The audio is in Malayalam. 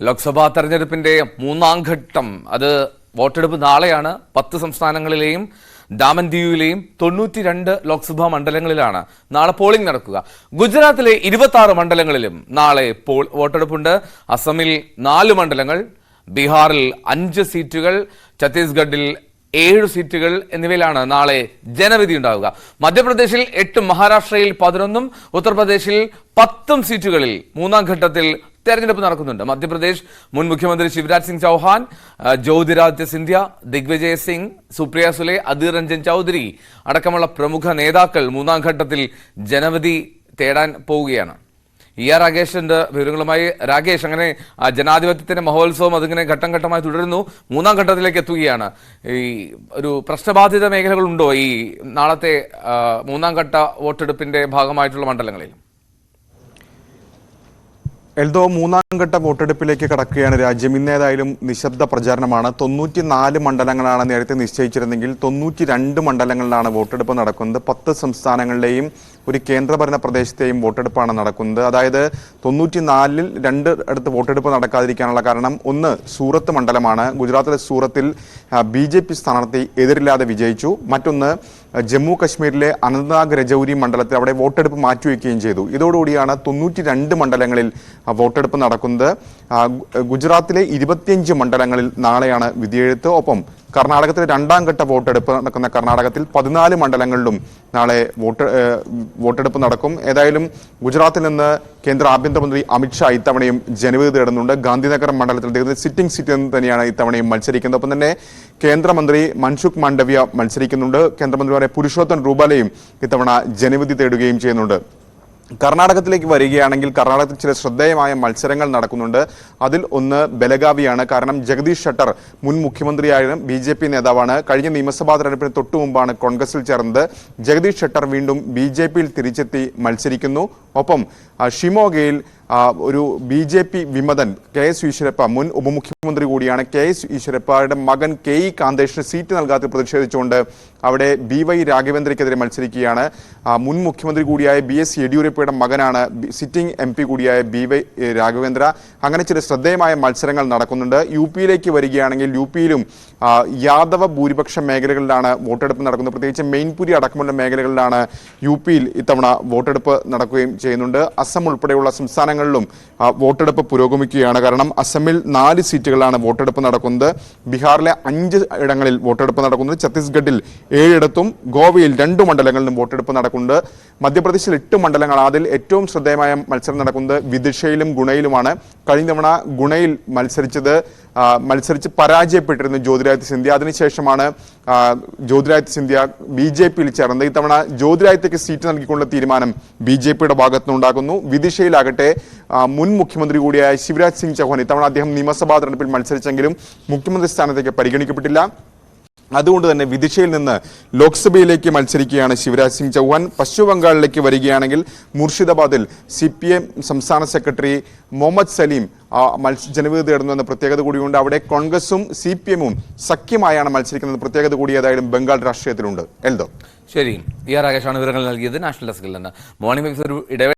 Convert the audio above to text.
ലോക്സഭാ തെരഞ്ഞെടുപ്പിന്റെ മൂന്നാം ഘട്ടം. അത് വോട്ടെടുപ്പ് നാളെയാണ്. പത്ത് സംസ്ഥാനങ്ങളിലെയും ദാമൻ ദ്വീപിലെയും തൊണ്ണൂറ്റി രണ്ട് ലോക്സഭാ മണ്ഡലങ്ങളിലാണ് നാളെ പോളിംഗ് നടക്കുക. ഗുജറാത്തിലെ ഇരുപത്തി ആറ് മണ്ഡലങ്ങളിലും നാളെ പോൾ വോട്ടെടുപ്പുണ്ട്. അസമിൽ നാല് മണ്ഡലങ്ങൾ ബീഹാറിൽ അഞ്ച് സീറ്റുകൾ ഛത്തീസ്ഗഡിൽ ഏഴ് സീറ്റുകൾ എന്നിവയിലാണ് നാളെ ജനവിധി ഉണ്ടാവുക. മധ്യപ്രദേശിൽ എട്ടും മഹാരാഷ്ട്രയിൽ പതിനൊന്നും ഉത്തർപ്രദേശിൽ പത്തും സീറ്റുകളിൽ മൂന്നാം ഘട്ടത്തിൽ തെരഞ്ഞെടുപ്പ് നടക്കുന്നുണ്ട്. മധ്യപ്രദേശ് മുൻ മുഖ്യമന്ത്രി ശിവരാജ് സിംഗ് ചൗഹാൻ ജ്യോതിരാദിത്യ സിന്ധ്യ ദിഗ്വിജയ് സിംഗ് സുപ്രിയ സുലെ അധീർ രഞ്ജൻ ചൌധരി അടക്കമുള്ള പ്രമുഖ നേതാക്കൾ മൂന്നാം ഘട്ടത്തിൽ ജനവിധി തേടാൻ പോവുകയാണ്. ഇ ആർ രാകേഷിന്റെ വിവരങ്ങളുമായി രാകേഷ് അങ്ങനെ ജനാധിപത്യത്തിന്റെ മഹോത്സവം അതിങ്ങനെ ഘട്ടം ഘട്ടമായി തുടരുന്നു. മൂന്നാം ഘട്ടത്തിലേക്ക് എത്തുകയാണ്. ഈ ഒരു പ്രശ്നബാധിത മേഖലകളുണ്ടോ ഈ നാളത്തെ മൂന്നാം ഘട്ട വോട്ടെടുപ്പിന്റെ ഭാഗമായിട്ടുള്ള മണ്ഡലങ്ങളിൽ? എൽദോ മൂന്നാം ഘട്ട വോട്ടെടുപ്പിലേക്ക് കടക്കുകയാണ് രാജ്യം. ഇന്നേതായാലും നിശബ്ദ പ്രചാരണമാണ്. തൊണ്ണൂറ്റി നാല് മണ്ഡലങ്ങളാണ് നേരത്തെ നിശ്ചയിച്ചിരുന്നെങ്കിൽ തൊണ്ണൂറ്റി രണ്ട് മണ്ഡലങ്ങളിലാണ് വോട്ടെടുപ്പ് നടക്കുന്നത്. പത്ത് സംസ്ഥാനങ്ങളിലെയും ഒരു കേന്ദ്രഭരണ പ്രദേശത്തെയും വോട്ടെടുപ്പാണ് നടക്കുന്നത്. അതായത് തൊണ്ണൂറ്റി നാലിൽ രണ്ട് അടുത്ത് വോട്ടെടുപ്പ് നടക്കാതിരിക്കാനുള്ള കാരണം ഒന്ന് സൂറത്ത് മണ്ഡലമാണ്. ഗുജറാത്തിലെ സൂറത്തിൽ ബി ജെ പി സ്ഥാനാർത്ഥി എതിരില്ലാതെ വിജയിച്ചു. മറ്റൊന്ന് ജമ്മു കശ്മീരിലെ അനന്ത്നാഗ് രജൌരി മണ്ഡലത്തിൽ അവിടെ വോട്ടെടുപ്പ് മാറ്റിവെക്കുകയും ചെയ്തു. ഇതോടുകൂടിയാണ് തൊണ്ണൂറ്റി രണ്ട് മണ്ഡലങ്ങളിൽ വോട്ടെടുപ്പ് നടക്കുന്നത്. ഗുജറാത്തിലെ ഇരുപത്തിയഞ്ച് മണ്ഡലങ്ങളിൽ നാളെയാണ് വിധിയെഴുത്ത്. ഒപ്പം കർണാടകത്തിലെ രണ്ടാം ഘട്ട വോട്ടെടുപ്പ് നടക്കുന്ന കർണാടകത്തിൽ പതിനാല് മണ്ഡലങ്ങളിലും നാളെ വോട്ട് വോട്ടെടുപ്പ് നടക്കും. ഏതായാലും ഗുജറാത്തിൽ നിന്ന് കേന്ദ്ര ആഭ്യന്തരമന്ത്രി അമിത്ഷാ ഇത്തവണയും ജനവിധി തേടുന്നുണ്ട്. ഗാന്ധിനഗർ മണ്ഡലത്തിൽ അദ്ദേഹത്തിന് സിറ്റിംഗ് നിന്ന് തന്നെയാണ് ഇത്തവണയും മത്സരിക്കുന്നത്. ഒപ്പം തന്നെ കേന്ദ്രമന്ത്രി മൻസുഖ് മാണ്ഡവ്യ മത്സരിക്കുന്നുണ്ട്. കേന്ദ്രമന്ത്രിമാരെ പുരുഷോത്തം റൂബാലയും ഇത്തവണ ജനവിധി തേടുകയും ചെയ്യുന്നുണ്ട്. കർണാടകത്തിലേക്ക് വരികയാണെങ്കിൽ കർണാടകത്തിൽ ചില ശ്രദ്ധേയമായ മത്സരങ്ങൾ നടക്കുന്നുണ്ട്. അതിൽ ഒന്ന് ബലഗാവിയാണ്. കാരണം ജഗദീഷ് ഷട്ടർ മുൻ മുഖ്യമന്ത്രിയായ ബി ജെ പി നേതാവാണ്. കഴിഞ്ഞ നിയമസഭാ തെരഞ്ഞെടുപ്പിന് തൊട്ടു മുമ്പാണ് കോൺഗ്രസിൽ ചേർന്നത്. ജഗദീഷ് ഷട്ടർ വീണ്ടും ബി ജെ പിയിൽ തിരിച്ചെത്തി മത്സരിക്കുന്നു. ഒപ്പം ഷിമോഗയിൽ ഒരു ബി ജെ പി വിമതൻ കെ എസ് ഈശ്വരപ്പ മുൻ ഉപമുഖ്യമന്ത്രി കൂടിയാണ് കെ എസ് ഈശ്വരപ്പയുടെ മകൻ കെ ഇ കാന്തേഷിന് സീറ്റ് നൽകാതെ പ്രതിഷേധിച്ചുകൊണ്ട് അവിടെ ബി വൈ രാഘവേന്ദ്രയ്ക്കെതിരെ മത്സരിക്കുകയാണ്. മുൻ മുഖ്യമന്ത്രി കൂടിയായ ബി എസ് യെഡിയൂരപ്പയുടെ മകനാണ് സിറ്റിംഗ് എം പി കൂടിയായ ബി വൈ രാഘവേന്ദ്ര. അങ്ങനെ ചില ശ്രദ്ധേയമായ മത്സരങ്ങൾ നടക്കുന്നുണ്ട്. യു പിയിലേക്ക് വരികയാണെങ്കിൽ യു പിയിലും യാദവ ഭൂരിപക്ഷ മേഖലകളിലാണ് വോട്ടെടുപ്പ് നടക്കുന്നത്. പ്രത്യേകിച്ച് മെയിൻപുരി അടക്കമുള്ള മേഖലകളിലാണ് യു പിയിൽ ഇത്തവണ വോട്ടെടുപ്പ് നടക്കുകയും ചെയ്യുന്നുണ്ട്. അസം ഉൾപ്പെടെയുള്ള സംസ്ഥാനങ്ങളിലും വോട്ടെടുപ്പ് പുരോഗമിക്കുകയാണ്. കാരണം അസമിൽ നാല് സീറ്റുകളാണ് വോട്ടെടുപ്പ് നടക്കുന്നത്. ബീഹാറിലെ അഞ്ച് ഇടങ്ങളിൽ വോട്ടെടുപ്പ് നടക്കുന്നത്. ഛത്തീസ്ഗഡിൽ ഏഴിടത്തും ഗോവയിൽ രണ്ട് മണ്ഡലങ്ങളിലും വോട്ടെടുപ്പ് നടക്കുന്നുണ്ട്. മധ്യപ്രദേശിൽ എട്ട് മണ്ഡലങ്ങൾ. അതിൽ ഏറ്റവും ശ്രദ്ധേയമായ മത്സരം നടക്കുന്നത് വിദിഷയിലും ഗുണയിലുമാണ്. കഴിഞ്ഞ തവണ ഗുണയിൽ മത്സരിച്ചത് മത്സരിച്ച് പരാജയപ്പെട്ടിരുന്നു ജ്യോതിരാദിത്യ സിന്ധ്യ. അതിനുശേഷമാണ് ജ്യോതിരാദിത്യ സിന്ധ്യ ബി ജെ പിയിൽ ചേർന്നത്. ഇത്തവണ ജ്യോതിരാദിത്യക്ക് സീറ്റ് നൽകിക്കൊണ്ടുള്ള തീരുമാനം ബി ജെ പിയുടെ ഭാഗത്തുനിന്നുണ്ടാകുന്നു. വിദിഷയിലാകട്ടെ മുൻ മുഖ്യമന്ത്രി കൂടിയായ ശിവരാജ് സിംഗ് ചൗഹാൻ ഇത്തവണ അദ്ദേഹം നിയമസഭാ തെരഞ്ഞെടുപ്പിൽ മത്സരിച്ചെങ്കിലും മുഖ്യമന്ത്രി സ്ഥാനത്തേക്ക് പരിഗണിക്കപ്പെട്ടില്ല. അതുകൊണ്ട് തന്നെ വിദിശയിൽ നിന്ന് ലോക്സഭയിലേക്ക് മത്സരിക്കുകയാണ് ശിവരാജ് സിംഗ് ചൗഹാൻ. പശ്ചിമ ബംഗാളിലേക്ക് വരികയാണെങ്കിൽ മുർഷിദാബാദിൽ സി പി എം സംസ്ഥാന സെക്രട്ടറി മുഹമ്മദ് സലീം ജനവിധി തേടുന്നു എന്ന പ്രത്യേകത കൂടിയുണ്ട്. അവിടെ കോൺഗ്രസും സി പി എമ്മും സഖ്യമായാണ് മത്സരിക്കുന്നത്. പ്രത്യേകത കൂടി ഏതായാലും ബംഗാൾ രാഷ്ട്രീയത്തിലുണ്ട്. എൽദോ. ശരി. ഇ ആർ രാകേഷാണ് വിവരങ്ങൾ നൽകിയത്. നാഷണൽ ഡെസ്കിൽ നിന്ന്. മോർണിംഗ് ഒരു ഇടവേള